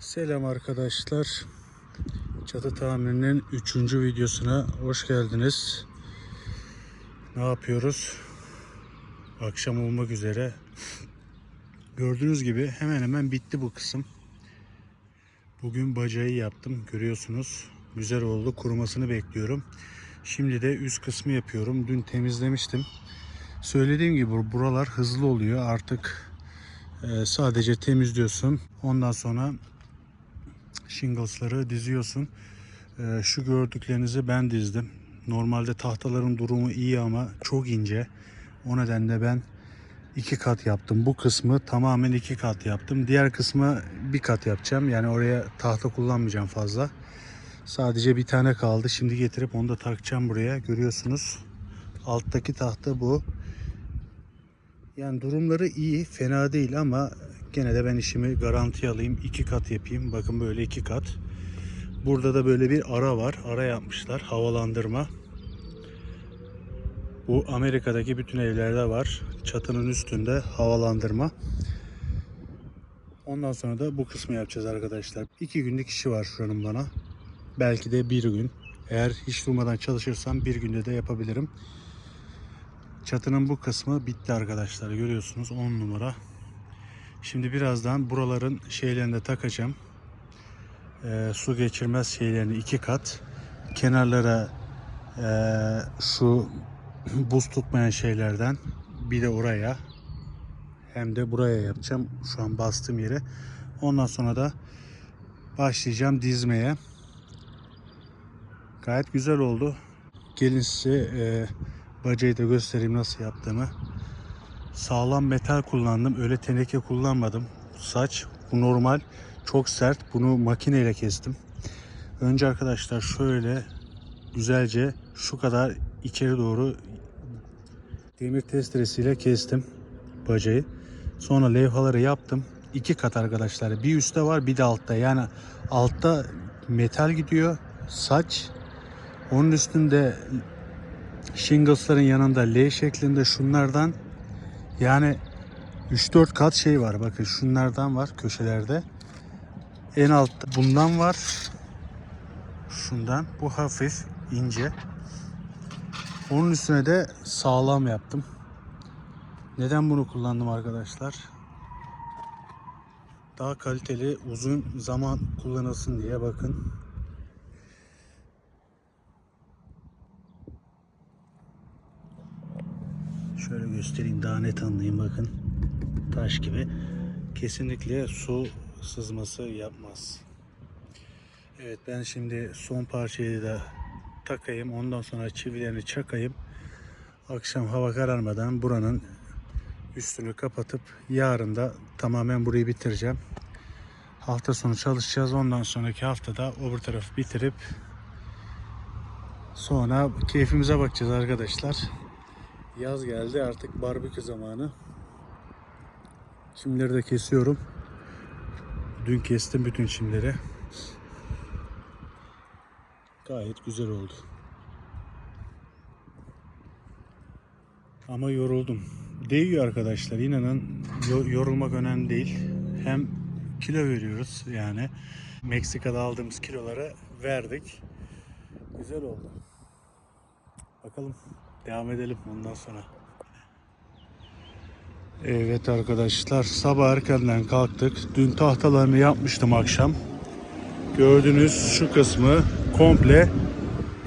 Selam arkadaşlar. Çatı tamirinin 3. videosuna hoş geldiniz. Ne yapıyoruz? Akşam olmak üzere. Gördüğünüz gibi hemen hemen bitti bu kısım. Bugün bacağı yaptım. Görüyorsunuz. Güzel oldu. Kurumasını bekliyorum. Şimdi de üst kısmı yapıyorum. Dün temizlemiştim. Söylediğim gibi bur- buralar hızlı oluyor. Artık e, sadece temizliyorsun. Ondan sonra shingles'ları diziyorsun. Ee, şu gördüklerinizi ben dizdim. Normalde tahtaların durumu iyi ama çok ince. O nedenle ben iki kat yaptım. Bu kısmı tamamen iki kat yaptım. Diğer kısmı bir kat yapacağım. Yani oraya tahta kullanmayacağım fazla. Sadece bir tane kaldı. Şimdi getirip onu da takacağım buraya. Görüyorsunuz. Alttaki tahta bu. Yani durumları iyi, fena değil ama gene de ben işimi garanti alayım. iki kat yapayım. Bakın böyle iki kat. Burada da böyle bir ara var. Ara yapmışlar. Havalandırma. Bu Amerika'daki bütün evlerde var. Çatının üstünde havalandırma. Ondan sonra da bu kısmı yapacağız arkadaşlar. İki günlük işi var şuranın bana. Belki de bir gün. Eğer hiç durmadan çalışırsam bir günde de yapabilirim. Çatının bu kısmı bitti arkadaşlar. Görüyorsunuz 10 numara. Şimdi birazdan buraların şeylerini de takacağım. Ee, su geçirmez şeylerini iki kat. Kenarlara ee, şu buz tutmayan şeylerden bir de oraya hem de buraya yapacağım. Şu an bastığım yere. Ondan sonra da başlayacağım dizmeye. Gayet güzel oldu. Gelin size ee, bacayı da göstereyim nasıl yaptığımı. Sağlam metal kullandım. Öyle teneke kullanmadım. Saç bu normal. Çok sert. Bunu makineyle kestim. Önce arkadaşlar şöyle güzelce şu kadar içeri doğru demir testeresiyle kestim bacayı. Sonra levhaları yaptım. İki kat arkadaşlar. Bir üstte var bir de altta. Yani altta metal gidiyor. Saç. Onun üstünde shingles'ların yanında L şeklinde şunlardan yani 3-4 kat şey var. Bakın şunlardan var köşelerde. En altta bundan var. Şundan. Bu hafif ince. Onun üstüne de sağlam yaptım. Neden bunu kullandım arkadaşlar? Daha kaliteli uzun zaman kullanılsın diye bakın. Şöyle göstereyim daha net anlayın bakın. Taş gibi. Kesinlikle su sızması yapmaz. Evet ben şimdi son parçayı da takayım. Ondan sonra çivilerini çakayım. Akşam hava kararmadan buranın üstünü kapatıp yarın da tamamen burayı bitireceğim. Hafta sonu çalışacağız. Ondan sonraki haftada öbür tarafı bitirip sonra keyfimize bakacağız arkadaşlar. Yaz geldi artık barbekü zamanı. Çimleri de kesiyorum. Dün kestim bütün çimleri. Gayet güzel oldu. Ama yoruldum. Değiyor arkadaşlar. İnanın yo- yorulmak önemli değil. Hem kilo veriyoruz yani. Meksika'da aldığımız kiloları verdik. Güzel oldu. Bakalım. Devam edelim ondan sonra. Evet arkadaşlar sabah erkenden kalktık. Dün tahtalarını yapmıştım akşam. Gördüğünüz şu kısmı komple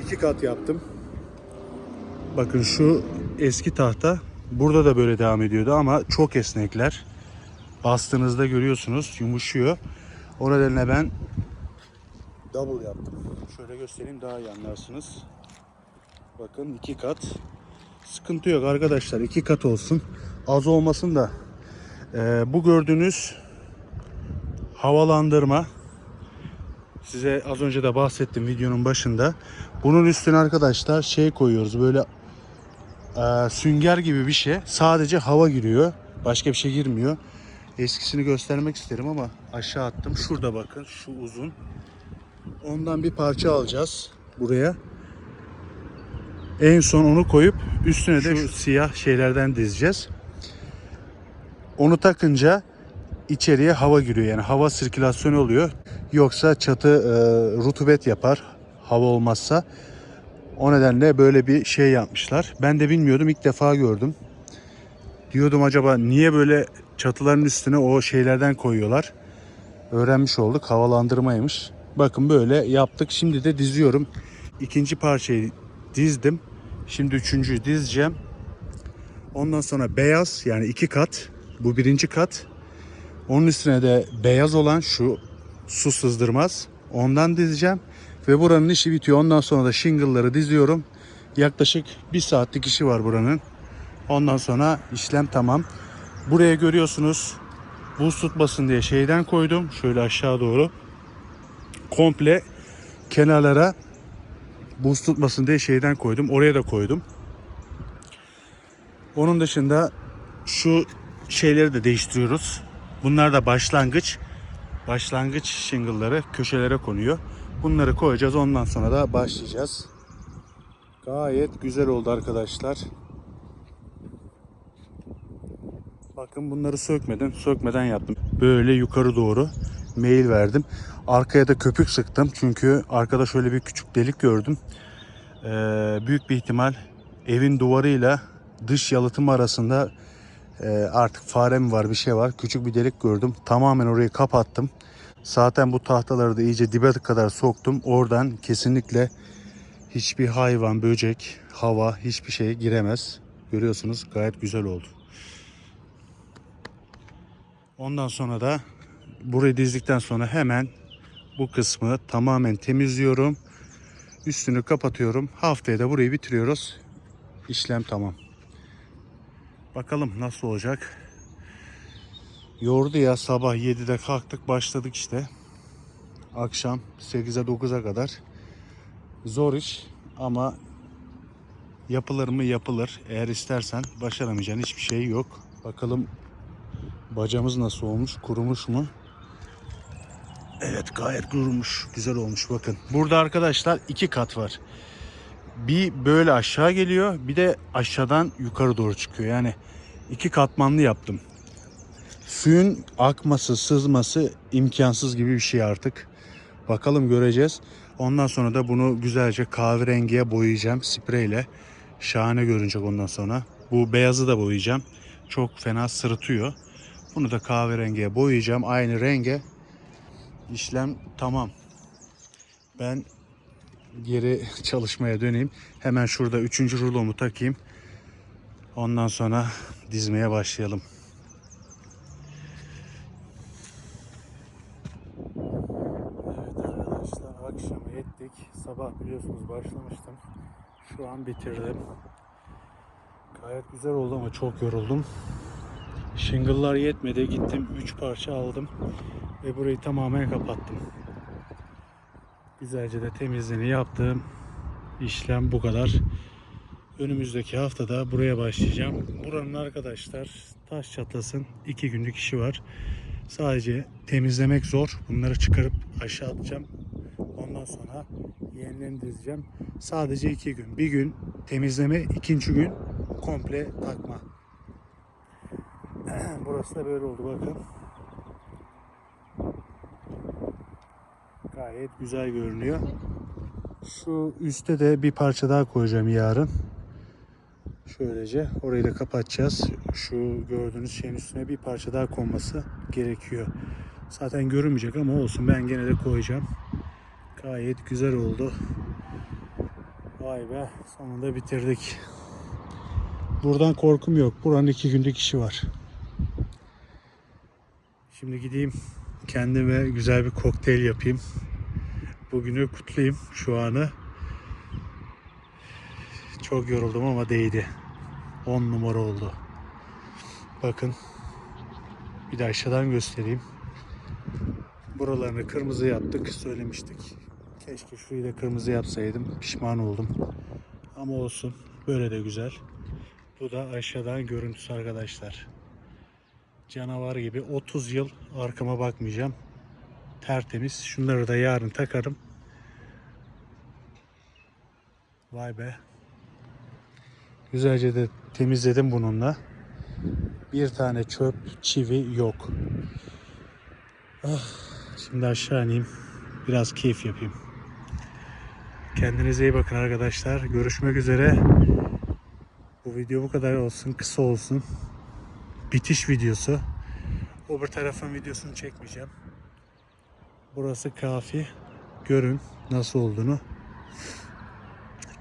iki kat yaptım. Bakın şu eski tahta burada da böyle devam ediyordu ama çok esnekler. Bastığınızda görüyorsunuz yumuşuyor. O nedenle ben double yaptım. Şöyle göstereyim daha iyi anlarsınız. Bakın iki kat. Sıkıntı yok arkadaşlar. iki kat olsun. Az olmasın da. Ee, bu gördüğünüz havalandırma. Size az önce de bahsettim videonun başında. Bunun üstüne arkadaşlar şey koyuyoruz. Böyle e, sünger gibi bir şey. Sadece hava giriyor. Başka bir şey girmiyor. Eskisini göstermek isterim ama aşağı attım. Şurada bakın şu uzun. Ondan bir parça alacağız buraya. En son onu koyup üstüne de şu siyah şeylerden dizeceğiz. Onu takınca içeriye hava giriyor. Yani hava sirkülasyonu oluyor. Yoksa çatı e, rutubet yapar hava olmazsa. O nedenle böyle bir şey yapmışlar. Ben de bilmiyordum ilk defa gördüm. Diyordum acaba niye böyle çatıların üstüne o şeylerden koyuyorlar. Öğrenmiş olduk havalandırmaymış. Bakın böyle yaptık. Şimdi de diziyorum. İkinci parçayı dizdim. Şimdi üçüncüyü dizeceğim. Ondan sonra beyaz yani iki kat. Bu birinci kat. Onun üstüne de beyaz olan şu su sızdırmaz. Ondan dizeceğim. Ve buranın işi bitiyor. Ondan sonra da shingle'ları diziyorum. Yaklaşık bir saatlik işi var buranın. Ondan sonra işlem tamam. Buraya görüyorsunuz buz tutmasın diye şeyden koydum. Şöyle aşağı doğru. Komple kenarlara buz tutmasın diye şeyden koydum. Oraya da koydum. Onun dışında şu şeyleri de değiştiriyoruz. Bunlar da başlangıç. Başlangıç shingle'ları köşelere konuyor. Bunları koyacağız. Ondan sonra da başlayacağız. Gayet güzel oldu arkadaşlar. Bakın bunları sökmedim. Sökmeden yaptım. Böyle yukarı doğru mail verdim. Arkaya da köpük sıktım. Çünkü arkada şöyle bir küçük delik gördüm. Ee, büyük bir ihtimal evin duvarıyla dış yalıtım arasında e, artık fare mi var bir şey var. Küçük bir delik gördüm. Tamamen orayı kapattım. Zaten bu tahtaları da iyice dibe kadar soktum. Oradan kesinlikle hiçbir hayvan, böcek, hava hiçbir şey giremez. Görüyorsunuz gayet güzel oldu. Ondan sonra da burayı dizdikten sonra hemen bu kısmı tamamen temizliyorum. Üstünü kapatıyorum. Haftaya da burayı bitiriyoruz. İşlem tamam. Bakalım nasıl olacak. Yordu ya sabah 7'de kalktık başladık işte. Akşam 8'e 9'a kadar. Zor iş ama yapılır mı yapılır. Eğer istersen başaramayacağın hiçbir şey yok. Bakalım bacamız nasıl olmuş kurumuş mu? Evet gayet kurumuş. Güzel olmuş bakın. Burada arkadaşlar iki kat var. Bir böyle aşağı geliyor bir de aşağıdan yukarı doğru çıkıyor. Yani iki katmanlı yaptım. Suyun akması, sızması imkansız gibi bir şey artık. Bakalım göreceğiz. Ondan sonra da bunu güzelce kahverengiye boyayacağım spreyle. Şahane görünecek ondan sonra. Bu beyazı da boyayacağım. Çok fena sırıtıyor. Bunu da kahverengiye boyayacağım. Aynı renge. İşlem tamam. Ben geri çalışmaya döneyim. Hemen şurada üçüncü rulomu takayım. Ondan sonra dizmeye başlayalım. Evet arkadaşlar akşam ettik. Sabah biliyorsunuz başlamıştım. Şu an bitirdim. Gayet güzel oldu ama çok yoruldum. Shingle'lar yetmedi. Gittim 3 parça aldım. Ve burayı tamamen kapattım. Güzelce de temizliğini yaptım. İşlem bu kadar. Önümüzdeki haftada buraya başlayacağım. Buranın arkadaşlar taş çatlasın 2 günlük işi var. Sadece temizlemek zor. Bunları çıkarıp aşağı atacağım. Ondan sonra yenilerini dizeceğim. Sadece 2 gün. Bir gün temizleme, ikinci gün komple takma. Burası da böyle oldu bakın. Gayet güzel görünüyor. Şu üstte de bir parça daha koyacağım yarın. Şöylece orayı da kapatacağız. Şu gördüğünüz şeyin üstüne bir parça daha konması gerekiyor. Zaten görünmeyecek ama olsun ben gene de koyacağım. Gayet güzel oldu. Vay be sonunda bitirdik. Buradan korkum yok. Buranın iki günlük işi var. Şimdi gideyim kendime güzel bir kokteyl yapayım. Bugünü kutlayayım şu anı. Çok yoruldum ama değdi. 10 numara oldu. Bakın. Bir de aşağıdan göstereyim. Buralarını kırmızı yaptık. Söylemiştik. Keşke şurayı da kırmızı yapsaydım. Pişman oldum. Ama olsun. Böyle de güzel. Bu da aşağıdan görüntüsü arkadaşlar. Canavar gibi 30 yıl arkama bakmayacağım. Tertemiz. Şunları da yarın takarım. Vay be. Güzelce de temizledim bununla. Bir tane çöp, çivi yok. Şimdi aşağı ineyim. Biraz keyif yapayım. Kendinize iyi bakın arkadaşlar. Görüşmek üzere. Bu video bu kadar olsun. Kısa olsun. Bitiş videosu. Öbür tarafın videosunu çekmeyeceğim. Burası kafi. Görün nasıl olduğunu.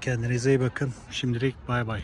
Kendinize iyi bakın. Şimdilik bay bay.